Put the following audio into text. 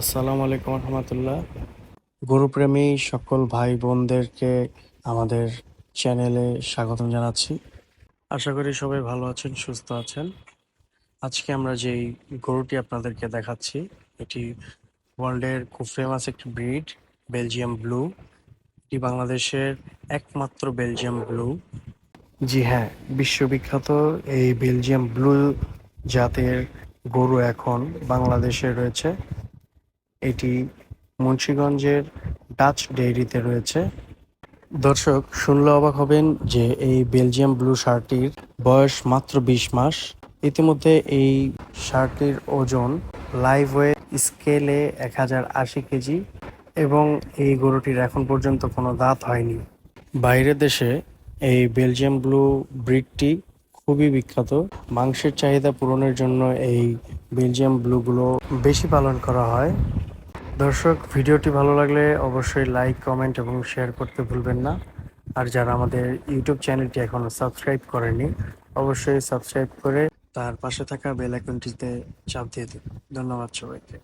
আসসালামু আলাইকুম রহমতুল্লাহ। গরুপ্রেমী সকল ভাই বোনদেরকে আমাদের চ্যানেলে স্বাগতম জানাচ্ছি। আশা করি সবাই ভালো আছেন, সুস্থ আছেন। আজকে আমরা যেই গরুটি আপনাদেরকে দেখাচ্ছি, এটি ওয়ার্ল্ডের খুব ফেমাস একটি ব্রিড, বেলজিয়াম ব্লু। এটি বাংলাদেশের একমাত্র বেলজিয়াম ব্লু। জি হ্যাঁ বিশ্ববিখ্যাত এই বেলজিয়াম ব্লু জাতের গরু এখন বাংলাদেশে রয়েছে। এটি মুন্সিগঞ্জের ডাচ ডেইরিতে রয়েছে। দর্শক, শুনলে অবাক হবেন যে এই বেলজিয়াম ব্লু শার্টটির বয়স মাত্র বিশ মাস। ইতিমধ্যে এই শার্টটির ওজন লাইভ ওয়েট স্কেলে এক হাজার আশি কেজি এবং এই গরুটির এখন পর্যন্ত কোনো দাঁত হয়নি। বাইরের দেশে এই বেলজিয়াম ব্লু ব্রিডটি খুবই বিখ্যাত। মাংসের চাহিদা পূরণের জন্য এই বেলজিয়াম ব্লুগুলো বেশি পালন করা হয়। দর্শক, ভিডিওটি ভালো লাগলে অবশ্যই লাইক কমেন্ট এবং শেয়ার করতে ভুলবেন না। আর যারা আমাদের ইউটিউব চ্যানেলটি এখনও সাবস্ক্রাইব করেনি, অবশ্যই সাবস্ক্রাইব করে তার পাশে থাকা বেল আইকনটিতে চাপ দিয়ে দিন। ধন্যবাদ সবাইকে।